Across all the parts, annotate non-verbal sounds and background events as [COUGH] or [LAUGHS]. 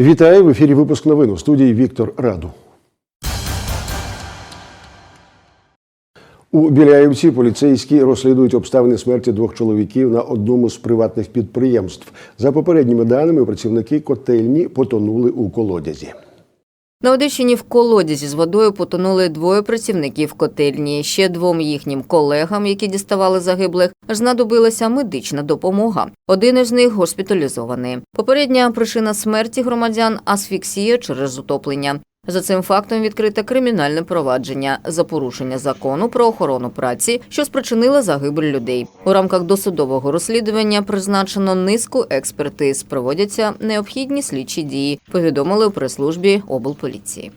Вітаю в ефірі. Випуск новин у студії Віктор Раду. У Біляївці поліцейські розслідують обставини смерті двох чоловіків на одному з приватних підприємств. За попередніми даними, працівники котельні потонули у колодязі. На Одещині в колодязі з водою потонули двоє працівників котельні. Ще двом їхнім колегам, які діставали загиблих, знадобилася медична допомога. Один із них госпіталізований. Попередня причина смерті громадян асфіксія через утоплення. За цим фактом відкрите кримінальне провадження за порушення закону про охорону праці, що спричинило загибель людей. У рамках досудового розслідування призначено низку експертиз. Проводяться необхідні слідчі дії. Повідомили у прес-службі облполіції.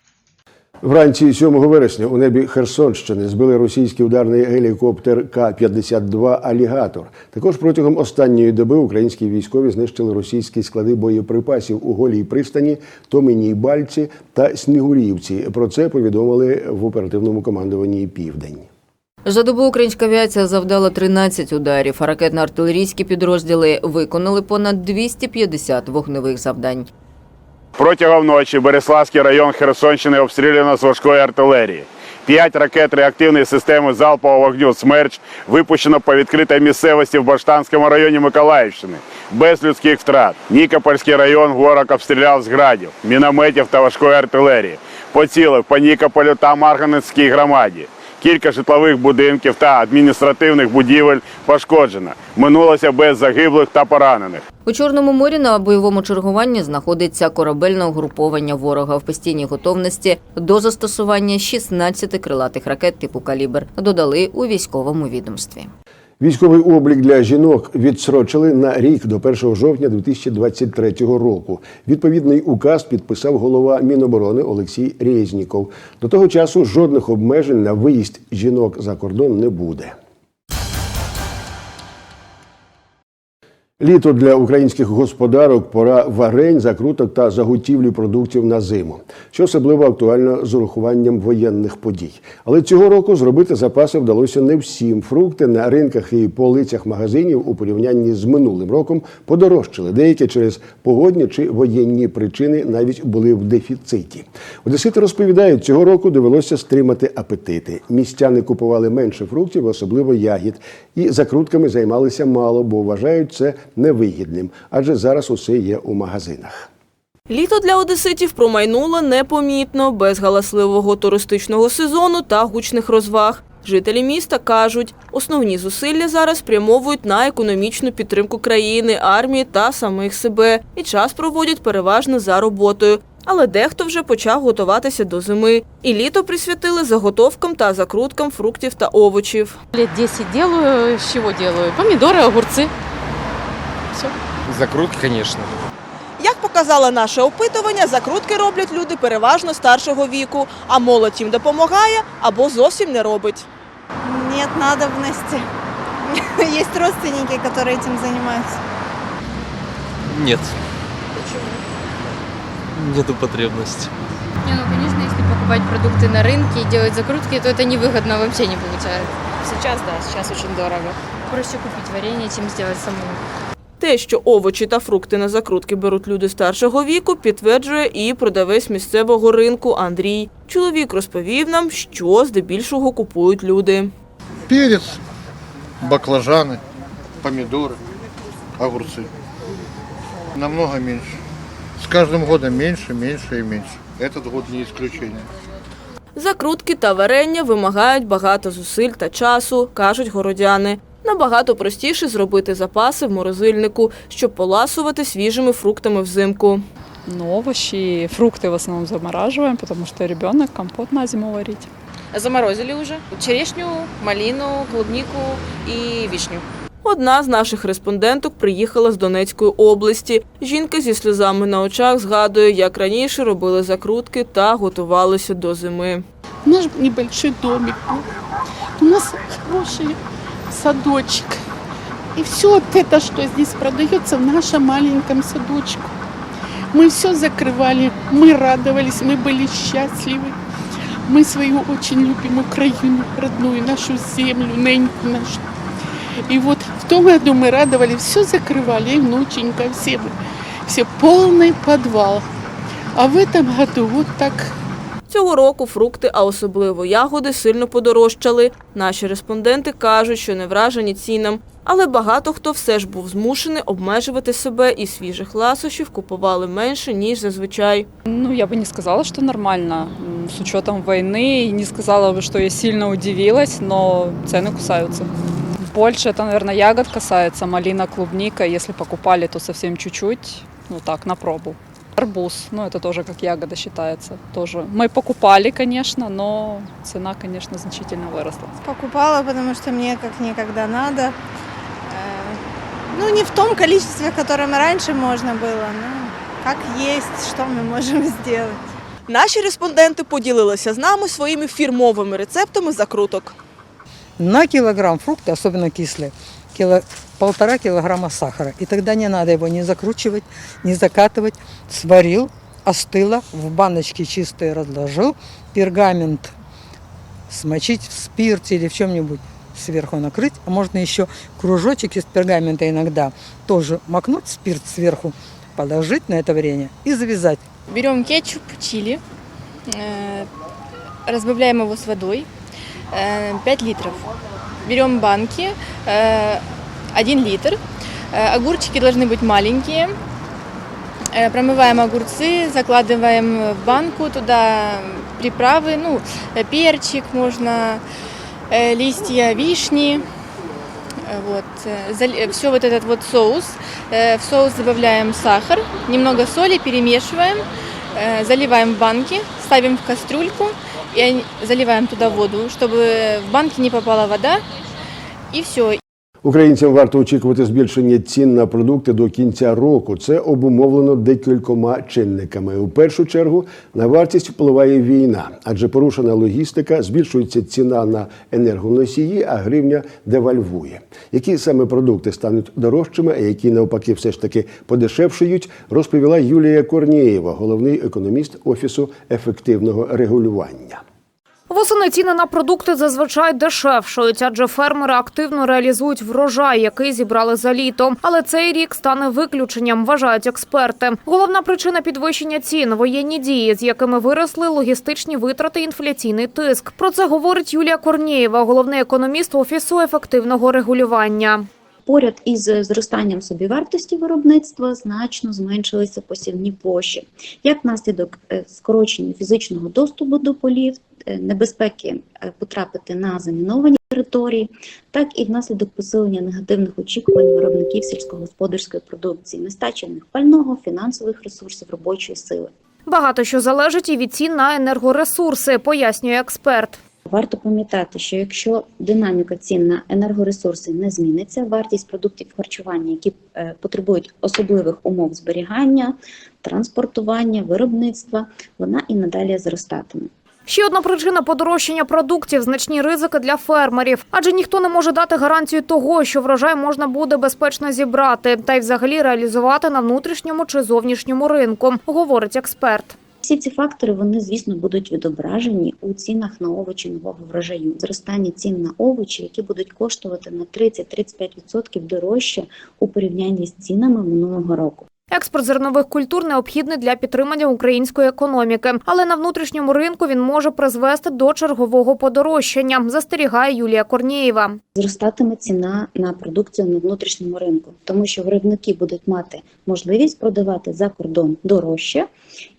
Вранці 7 вересня у небі Херсонщини збили російський ударний гелікоптер К-52 Алігатор. Також протягом останньої доби українські військові знищили російські склади боєприпасів у Голій пристані, Томіній Бальці та Снігурівці. Про це повідомили в оперативному командуванні Південь. За добу українська авіація завдала 13 ударів, ракетно-артилерійські підрозділи виконали понад 250 вогневих завдань. Протягом ночі Береславський район Херсонщини обстріляно з важкої артилерії. П'ять ракет реактивної системи залпового вогню «Смерч» випущено по відкритій місцевості в Баштанському районі Миколаївщини. Без людських втрат. Нікопольський район ворог обстріляв з градів, мінометів та важкої артилерії. Поцілив по Нікополю та Марганецькій громаді. Кілька житлових будинків та адміністративних будівель пошкоджено. Минулося без загиблих та поранених. У Чорному морі на бойовому чергуванні знаходиться корабельне угруповання ворога в постійній готовності до застосування 16 крилатих ракет типу «Калібр», додали у військовому відомстві. Військовий облік для жінок відсрочили на рік до 1 жовтня 2023 року. Відповідний указ підписав голова Міноборони Олексій Резніков. До того часу жодних обмежень на виїзд жінок за кордон не буде. Літо для українських господарок пора варень, закруток та заготівлі продуктів на зиму, що особливо актуально з урахуванням воєнних подій. Але цього року зробити запаси вдалося не всім. Фрукти на ринках і полицях магазинів у порівнянні з минулим роком подорожчали. Деякі через погодні чи воєнні причини навіть були в дефіциті. Одесити розповідають, цього року довелося стримати апетити. Містяни купували менше фруктів, особливо ягід, і закрутками займалися мало, бо вважають це невигідним, адже зараз усе є у магазинах. Літо для одеситів промайнуло непомітно, без галасливого туристичного сезону та гучних розваг. Жителі міста кажуть, основні зусилля зараз спрямовують на економічну підтримку країни, армії та самих себе, і час проводять переважно за роботою. Але дехто вже почав готуватися до зими. І літо присвятили заготовкам та закруткам фруктів та овочів. Лет 10 делаю. С чего делаю? Помидоры, огурцы Все. Закрутки, конечно. Як показало наше опитування, закрутки роблять люди переважно старшого віку, а молодь їм допомагає або зовсім не робить. Нет надобности. Есть [LAUGHS] родственники, которые этим занимаются. Нет. Нету потребности. Не, ну, конечно, если покупать продукты на рынке и делать закрутки, то это невыгодно вообще не получается. Сейчас, да, сейчас очень дорого. Проще купить варенье, чем сделать самому. Те, що овочі та фрукти на закрутки беруть люди старшого віку, підтверджує і продавець місцевого ринку Андрій. Чоловік розповів нам, що здебільшого купують люди. перец, баклажаны, помидоры, огурцы. Намного меньше. С каждым годом меньше, меньше и меньше. Этот год не исключение. Закрутки та варення вимагають багато зусиль та часу, кажуть городяни. Набагато простіше зробити запаси в морозильнику, щоб поласувати свіжими фруктами взимку. Ну, овощи и фрукты в основном замораживаем, потому что ребенок компот на зиму варить. Заморозили уже. Черешню, малину, клубнику и вишню. Одна з наших респонденток приїхала з Донецької області. Жінка зі сльозами на очах згадує, як раніше робили закрутки та готувалися до зими. Наш небольшой домик. У нас хороший садочек. И все вот это, что здесь продается в нашем маленьком садочку. Мы все закрывали, мы радовались, мы были счастливы. Мы свою очень любим Украину, родную, нашу землю, неньку нашу. И вот в том году мы радовали, все закрывали, и внученька, все, мы. все полный подвал. А в этом году вот так Цього року фрукти, а особливо ягоди, сильно подорожчали. Наші респонденти кажуть, що не вражені цінам. Але багато хто все ж був змушений обмежувати себе і свіжих ласощів купували менше, ніж зазвичай. Ну, я бы не сказала, что нормально. М, С учетом войны, и не сказала бы, что я сильно удивилась, но цены кусаются. Больше это, наверное, ягод касается, малина, клубника. Если покупали, то совсем чуть-чуть, ну так, на пробу. Арбуз, ну это тоже как ягода считается. Тоже. Мы покупали, конечно, но цена, конечно, значительно выросла. Покупала, потому что мне как никогда надо. Э, Ну, не в том количестве, которым раньше можно было. Ну, как есть, что мы можем [LAUGHS] сделать. Наші респонденти поділилися з нами своїми фірмовими рецептами закруток. на килограмм фрукты, особенно кислые, кило, полтора килограмма сахара. И тогда не надо его не закручивать, не закатывать. Сварил, остыло, в баночке чистые разложил, пергамент смочить в спирте или в чем-нибудь сверху накрыть, а можно еще кружочек из пергамента иногда тоже макнуть спирт сверху, положить на это время и завязать. Берем кетчуп чили, э, разбавляем его с водой, э, 5 литров. Берем банки, э, 1 литр. Э, Огурчики должны быть маленькие. Э, Промываем огурцы, закладываем в банку, туда приправы, ну, перчик можно, листья вишни, вот, все вот этот вот соус. В соус добавляем сахар, немного соли, перемешиваем, заливаем в банки, ставим в кастрюльку и заливаем туда воду, чтобы в банки не попала вода. И все. Українцям варто очікувати збільшення цін на продукти до кінця року. Це обумовлено декількома чинниками. У першу чергу на вартість впливає війна, адже порушена логістика, збільшується ціна на енергоносії, а гривня девальвує. Які саме продукти стануть дорожчими, а які навпаки все ж таки подешевшують, розповіла Юлія Корнієва, головний економіст офісу ефективного регулювання. Восени ціни на продукти зазвичай дешевшують, адже фермери активно реалізують врожай, який зібрали за літо. Але цей рік стане виключенням, вважають експерти. Головна причина підвищення цін воєнні дії, з якими виросли логістичні витрати, інфляційний тиск. Про це говорить Юлія Корнієва, головний економіст офісу ефективного регулювання. Поряд із зростанням собівартості виробництва значно зменшилися посівні площі, як наслідок е, скорочення фізичного доступу до полів, е, небезпеки е, потрапити на заміновані території, так і внаслідок посилення негативних очікувань виробників сільськогосподарської продукції, нестачі пального, фінансових ресурсів, робочої сили. Багато що залежить і від цін на енергоресурси, пояснює експерт. Варто пам'ятати, що якщо динаміка цін на енергоресурси не зміниться, вартість продуктів харчування, які е, потребують особливих умов зберігання, транспортування, виробництва, вона і надалі зростатиме. Ще одна причина подорожчання продуктів значні ризики для фермерів, адже ніхто не може дати гарантію того, що врожай можна буде безпечно зібрати та й взагалі реалізувати на внутрішньому чи зовнішньому ринку, говорить експерт. Всі ці фактори вони, звісно, будуть відображені у цінах на овочі нового врожаю. Зростання цін на овочі, які будуть коштувати на 30-35% дорожче у порівнянні з цінами минулого року. Експорт зернових культур необхідний для підтримання української економіки, але на внутрішньому ринку він може призвести до чергового подорожчання, застерігає Юлія Корнієва. Зростатиме ціна на продукцію на внутрішньому ринку, тому що виробники будуть мати можливість продавати за кордон дорожче,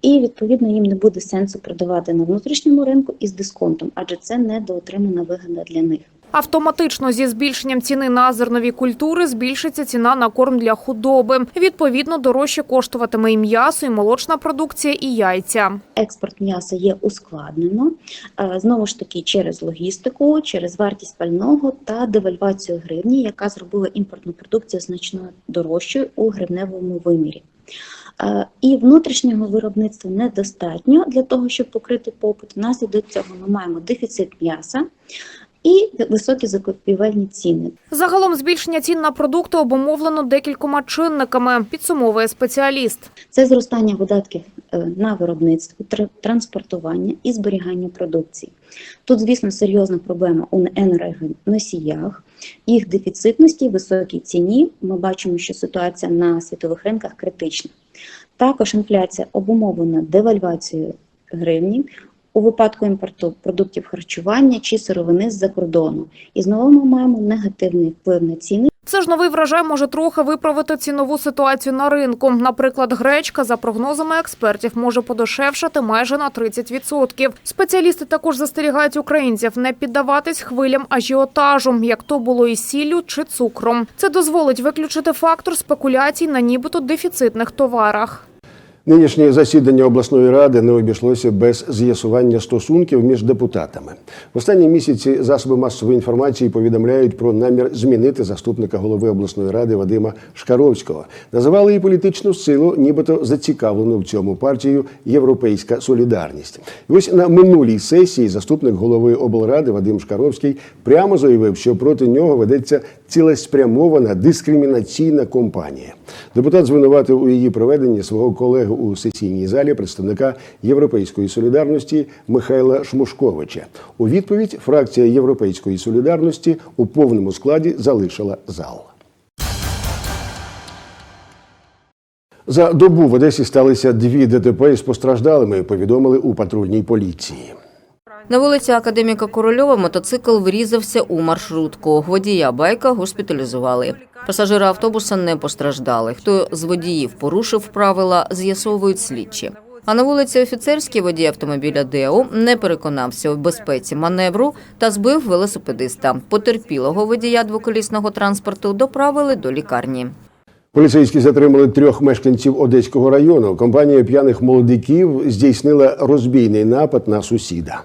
і відповідно їм не буде сенсу продавати на внутрішньому ринку із дисконтом, адже це недоотримана вигода для них. Автоматично зі збільшенням ціни на зернові культури збільшиться ціна на корм для худоби. Відповідно, дорожче коштуватиме і м'ясо, і молочна продукція, і яйця. Експорт м'яса є ускладнено е, знову ж таки через логістику, через вартість пального та девальвацію гривні, яка зробила імпортну продукцію значно дорожчою у гривневому вимірі. Е, І внутрішнього виробництва недостатньо для того, щоб покрити попит. Внаслідок цього ми маємо дефіцит м'яса і високі закупівельні ціни. Загалом збільшення цін на продукти обумовлено декількома чинниками, підсумовує спеціаліст. Це зростання видатків е, на виробництво, тр- транспортування і зберігання продукції. Тут, звісно, серйозна проблема у енергоносіях, їх дефіцитності, високій ціні. Ми бачимо, що ситуація на світових ринках критична. Також інфляція обумовлена девальвацією гривні у випадку імпорту продуктів харчування чи сировини з-за кордону. І знову ми маємо негативний вплив на ціни. Все ж новий врожай може трохи виправити цінову ситуацію на ринку. Наприклад, гречка, за прогнозами експертів, може подешевшати майже на 30%. Спеціалісти також застерігають українців не піддаватись хвилям ажіотажу, як то було із сіллю чи цукром. Це дозволить виключити фактор спекуляцій на нібито дефіцитних товарах. Нинішнє засідання обласної ради не обійшлося без з'ясування стосунків між депутатами. В останні місяці засоби масової інформації повідомляють про намір змінити заступника голови обласної ради Вадима Шкаровського. Називали і політичну силу, нібито зацікавлену в цьому партію Європейська Солідарність. Ось на минулій сесії заступник голови облради Вадим Шкаровський прямо заявив, що проти нього ведеться цілеспрямована дискримінаційна кампанія. Депутат звинуватив у її проведенні свого колегу у сесійній залі представника Європейської солідарності Михайла Шмушковича. У відповідь фракція Європейської солідарності у повному складі залишила зал. За добу в Одесі сталися дві ДТП з постраждалими. Повідомили у патрульній поліції. На вулиці Академіка Корольова мотоцикл врізався у маршрутку. Водія байка госпіталізували. Пасажири автобуса не постраждали. Хто з водіїв порушив правила, з'ясовують слідчі. А на вулиці Офіцерській водій автомобіля Део не переконався у безпеці маневру та збив велосипедиста. Потерпілого водія двоколісного транспорту доправили до лікарні. Поліцейські затримали трьох мешканців Одеського району. Компанія п'яних молодиків здійснила розбійний напад на сусіда.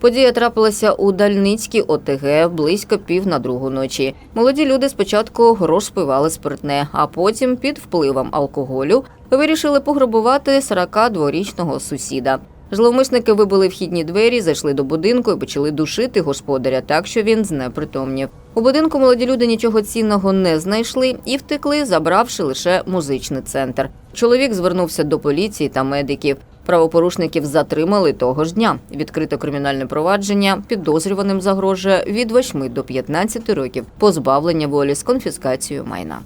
Подія трапилася у Дальницькій ОТГ близько пів на другу ночі. Молоді люди спочатку розпивали спиртне, а потім під впливом алкоголю вирішили пограбувати 42-річного сусіда. Зловмисники вибили вхідні двері, зайшли до будинку і почали душити господаря так, що він знепритомнів. У будинку молоді люди нічого цінного не знайшли і втекли, забравши лише музичний центр. Чоловік звернувся до поліції та медиків. Правопорушників затримали того ж дня. Відкрите кримінальне провадження підозрюваним загрожує від 8 до 15 років позбавлення волі з конфіскацією майна.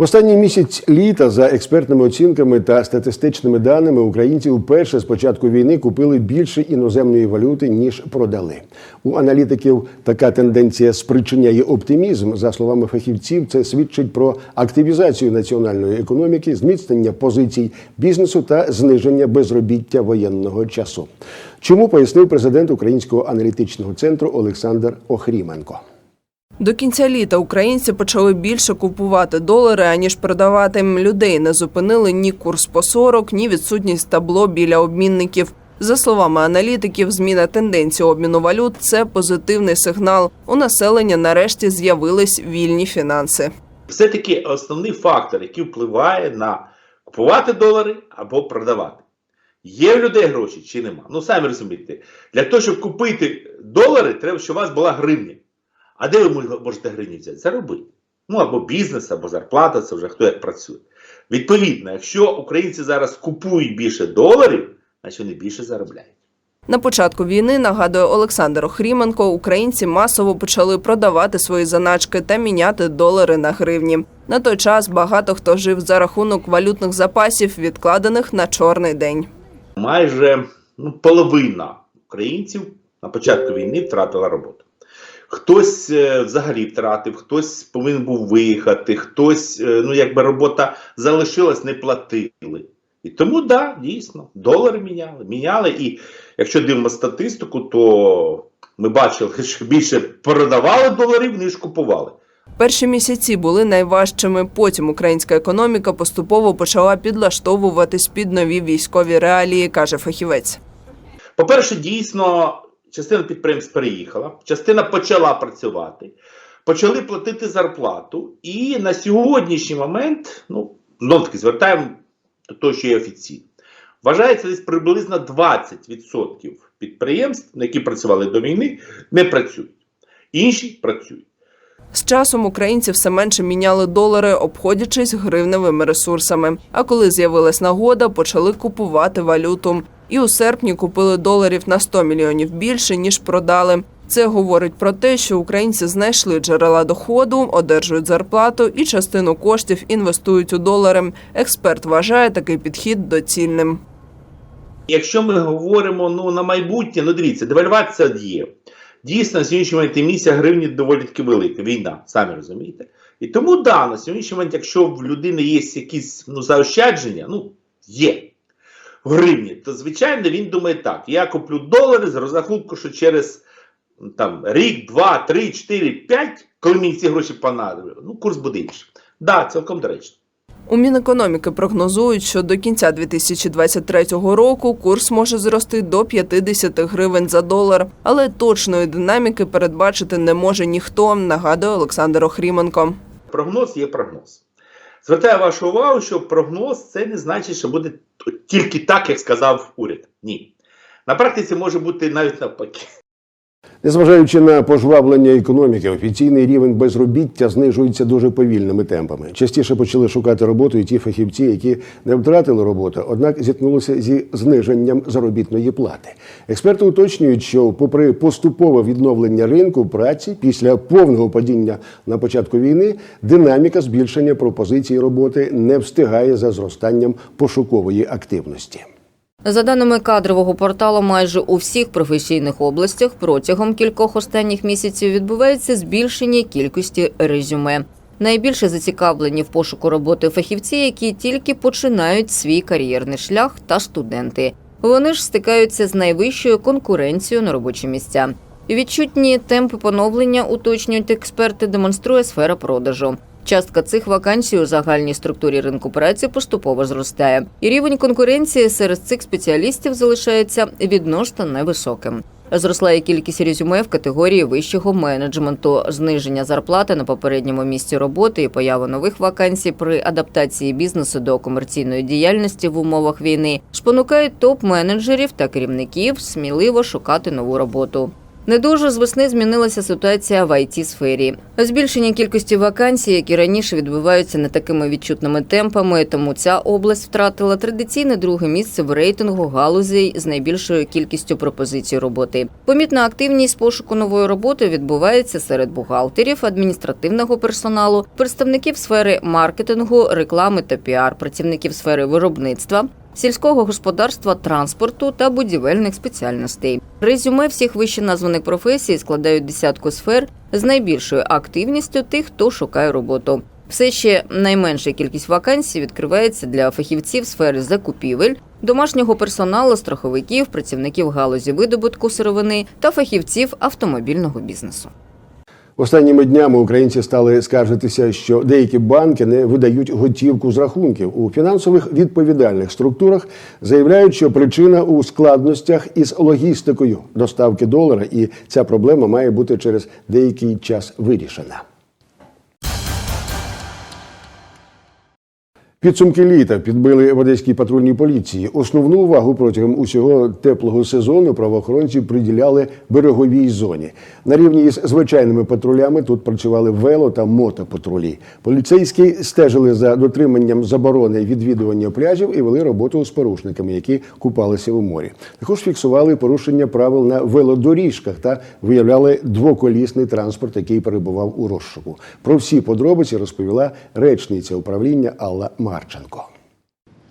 В останній місяць літа, за експертними оцінками та статистичними даними, українці вперше з початку війни купили більше іноземної валюти ніж продали. У аналітиків така тенденція спричиняє оптимізм. За словами фахівців, це свідчить про активізацію національної економіки, зміцнення позицій бізнесу та зниження безробіття воєнного часу. Чому пояснив президент Українського аналітичного центру Олександр Охріменко. До кінця літа українці почали більше купувати долари, аніж продавати. Людей не зупинили ні курс по 40, ні відсутність табло біля обмінників. За словами аналітиків, зміна тенденції обміну валют це позитивний сигнал. У населення нарешті з'явились вільні фінанси. Все-таки основний фактор, який впливає на купувати долари або продавати. Є в людей гроші чи нема? Ну самі розумієте, для того, щоб купити долари, треба, щоб у вас була гривня. А де ви можете гривні взяти? Заробити. Ну або бізнес, або зарплата, це вже хто як працює. Відповідно, якщо українці зараз купують більше доларів, значить вони більше заробляють. На початку війни, нагадує Олександр Охріменко, українці масово почали продавати свої заначки та міняти долари на гривні. На той час багато хто жив за рахунок валютних запасів, відкладених на чорний день. Майже ну, половина українців на початку війни втратила роботу. Хтось е, взагалі втратив, хтось повинен був виїхати, хтось, е, ну якби робота залишилась, не платили. І тому, да, дійсно, долари міняли. Міняли. І якщо дивимо статистику, то ми бачили, [LAUGHS] що більше продавали доларів, ніж купували. Перші місяці були найважчими. Потім українська економіка поступово почала підлаштовуватись під нові військові реалії, каже фахівець. По-перше, дійсно, частина підприємств переїхала, частина почала працювати, почали платити зарплату. І на сьогоднішній момент, ну, знов таки звертаємо до що є офіційно. Вважається десь приблизно 20% підприємств, на які працювали до війни, не працюють. Інші працюють. З часом українці все менше міняли долари, обходячись гривневими ресурсами. А коли з'явилась нагода, почали купувати валюту. І у серпні купили доларів на 100 мільйонів більше, ніж продали. Це говорить про те, що українці знайшли джерела доходу, одержують зарплату і частину коштів інвестують у долари. Експерт вважає такий підхід доцільним. Якщо ми говоримо ну, на майбутнє, ну дивіться, девальвація є. Дійсно, на сьогоднішній момент емісія гривні доволі таки велика, війна, самі розумієте. І тому да, на сьогоднішній момент, якщо в людини є якісь ну, заощадження, ну, є гривні, то звичайно він думає так: я куплю долари з розрахунку, що через там, рік, два, три, чотири, п'ять, коли мені ці гроші понадобляться, ну курс буде інший. Да, цілком доречно. У Мінекономіки прогнозують, що до кінця 2023 року курс може зрости до 50 гривень за долар, але точної динаміки передбачити не може ніхто, нагадує Олександр Охріменко. Прогноз є прогноз. Звертаю вашу увагу, що прогноз це не значить, що буде тільки так, як сказав уряд. Ні. На практиці може бути навіть навпаки. Незважаючи на пожвавлення економіки, офіційний рівень безробіття знижується дуже повільними темпами. Частіше почали шукати роботу і ті фахівці, які не втратили роботу, однак зіткнулися зі зниженням заробітної плати. Експерти уточнюють, що, попри поступове відновлення ринку праці після повного падіння на початку війни, динаміка збільшення пропозицій роботи не встигає за зростанням пошукової активності. За даними кадрового порталу, майже у всіх професійних областях протягом кількох останніх місяців відбувається збільшення кількості резюме. Найбільше зацікавлені в пошуку роботи фахівці, які тільки починають свій кар'єрний шлях та студенти. Вони ж стикаються з найвищою конкуренцією на робочі місця. Відчутні темпи поновлення, уточнюють експерти, демонструє сфера продажу. Частка цих вакансій у загальній структурі ринку праці поступово зростає, і рівень конкуренції серед цих спеціалістів залишається відносно невисоким. Зросла і кількість резюме в категорії вищого менеджменту, зниження зарплати на попередньому місці роботи і поява нових вакансій при адаптації бізнесу до комерційної діяльності в умовах війни спонукають топ-менеджерів та керівників сміливо шукати нову роботу. Не дуже з весни змінилася ситуація в it сфері. Збільшення кількості вакансій, які раніше відбуваються не такими відчутними темпами, тому ця область втратила традиційне друге місце в рейтингу галузей з найбільшою кількістю пропозицій роботи. Помітна активність пошуку нової роботи відбувається серед бухгалтерів, адміністративного персоналу, представників сфери маркетингу, реклами та піар, працівників сфери виробництва, сільського господарства, транспорту та будівельних спеціальностей. Резюме всіх вище названих професій складають десятку сфер з найбільшою активністю тих, хто шукає роботу. Все ще найменша кількість вакансій відкривається для фахівців сфери закупівель, домашнього персоналу, страховиків, працівників галузі видобутку сировини та фахівців автомобільного бізнесу. Останніми днями українці стали скаржитися, що деякі банки не видають готівку з рахунків у фінансових відповідальних структурах. Заявляють, що причина у складностях із логістикою доставки долара, і ця проблема має бути через деякий час вирішена. Підсумки літа підбили в одеській патрульній поліції. Основну увагу протягом усього теплого сезону правоохоронці приділяли береговій зоні. На рівні із звичайними патрулями тут працювали вело та мотопатрулі. Поліцейські стежили за дотриманням заборони відвідування пляжів і вели роботу з порушниками, які купалися у морі. Також фіксували порушення правил на велодоріжках та виявляли двоколісний транспорт, який перебував у розшуку. Про всі подробиці розповіла речниця управління Алла Марченко.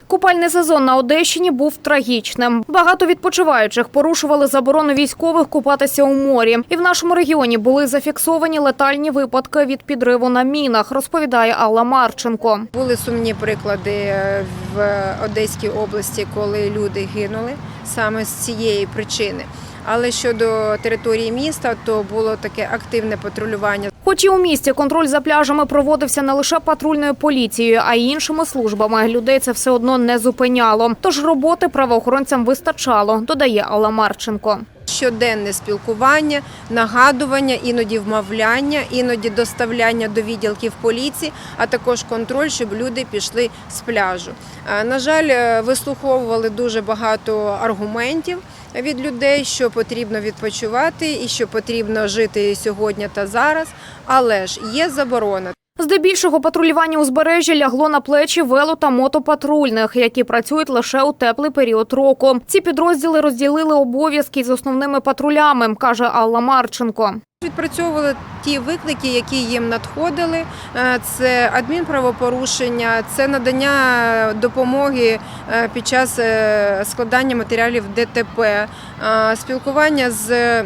Купальний сезон на Одещині був трагічним. Багато відпочиваючих порушували заборону військових купатися у морі. І в нашому регіоні були зафіксовані летальні випадки від підриву на мінах, розповідає Алла Марченко. Були сумні приклади е, в Одеській області, коли люди гинули саме з цієї причини. Але щодо території міста, то було таке активне патрулювання. Хоч і у місті контроль за пляжами проводився не лише патрульною поліцією, а й іншими службами. Людей це все одно не зупиняло. Тож роботи правоохоронцям вистачало, додає Алла Марченко. Щоденне спілкування, нагадування, іноді вмовляння, іноді доставляння до відділків поліції, а також контроль, щоб люди пішли з пляжу. Е, На жаль, е, вислуховували дуже багато аргументів від людей, що потрібно відпочивати і що потрібно жити сьогодні та зараз. Але ж є заборона. Здебільшого патрулювання узбережжя лягло на плечі вело та мотопатрульних, які працюють лише у теплий період року. Ці підрозділи розділили обов'язки з основними патрулями, каже Алла Марченко. Відпрацьовували ті виклики, які їм надходили. Е, Це адмінправопорушення, це надання допомоги е, під час е, складання матеріалів ДТП, спілкування з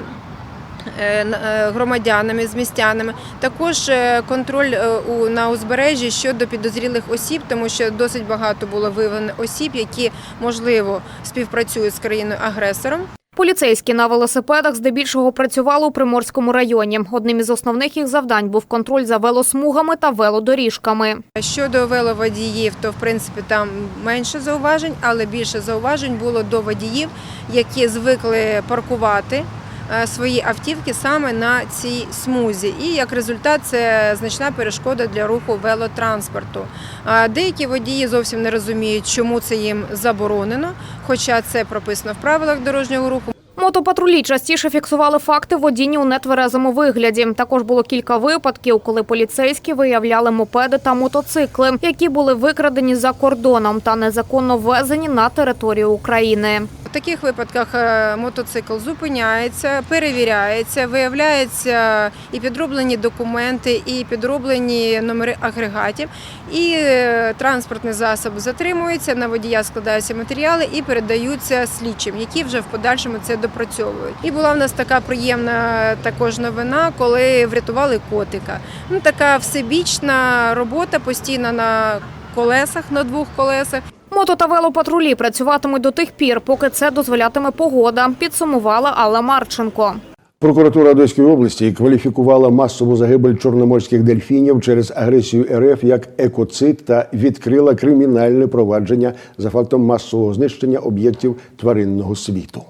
громадянами, з містянами. Також е, контроль е, на узбережжі щодо підозрілих осіб, тому що досить багато було виявлено осіб, які можливо співпрацюють з країною-агресором. Поліцейські на велосипедах здебільшого працювали у Приморському районі. Одним із основних їх завдань був контроль за велосмугами та велодоріжками. Щодо веловодіїв, то в принципі там менше зауважень, але більше зауважень було до водіїв, які звикли паркувати е, свої автівки саме на цій смузі. І як результат, це значна перешкода для руху велотранспорту. Деякі водії зовсім не розуміють, чому це їм заборонено, хоча це прописано в правилах дорожнього руху. Мотопатрулі частіше фіксували факти водіння у нетверезому вигляді. Також було кілька випадків, коли поліцейські виявляли мопеди та мотоцикли, які були викрадені за кордоном та незаконно ввезені на територію України. В таких випадках е, мотоцикл зупиняється, перевіряється, виявляються і підроблені документи, і підроблені номери агрегатів, і е, транспортний засіб затримується, на водія складаються матеріали і передаються слідчим, які вже в подальшому це допрацьовують. І була в нас така приємна також новина, коли врятували котика. Ну така всебічна робота постійно на колесах, на двох колесах. Мото та велопатрулі працюватимуть до тих пір, поки це дозволятиме погода. Підсумувала Алла Марченко. Прокуратура Одеської області кваліфікувала масову загибель чорноморських дельфінів через агресію РФ як екоцид та відкрила кримінальне провадження за фактом масового знищення об'єктів тваринного світу.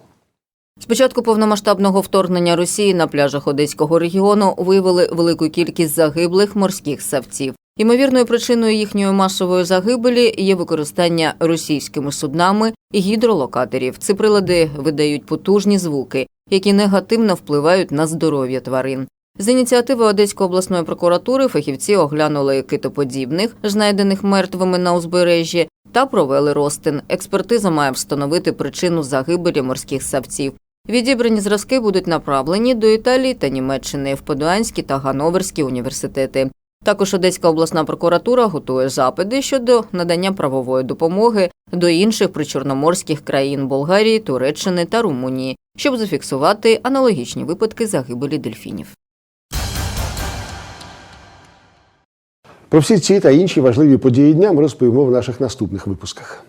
З початку повномасштабного вторгнення Росії на пляжах Одеського регіону виявили велику кількість загиблих морських савців. Ймовірною причиною їхньої масової загибелі є використання російськими суднами і гідролокаторів. Ці прилади видають потужні звуки, які негативно впливають на здоров'я тварин. З ініціативи Одеської обласної прокуратури фахівці оглянули китоподібних, знайдених мертвими на узбережжі, та провели розтин. Експертиза має встановити причину загибелі морських савців. Відібрані зразки будуть направлені до Італії та Німеччини в Подуанські та Ганноверські університети. Також Одеська обласна прокуратура готує запити щодо надання правової допомоги до інших причорноморських країн Болгарії, Туреччини та Румунії, щоб зафіксувати аналогічні випадки загибелі дельфінів. Про всі ці та інші важливі події дня ми розповімо в наших наступних випусках.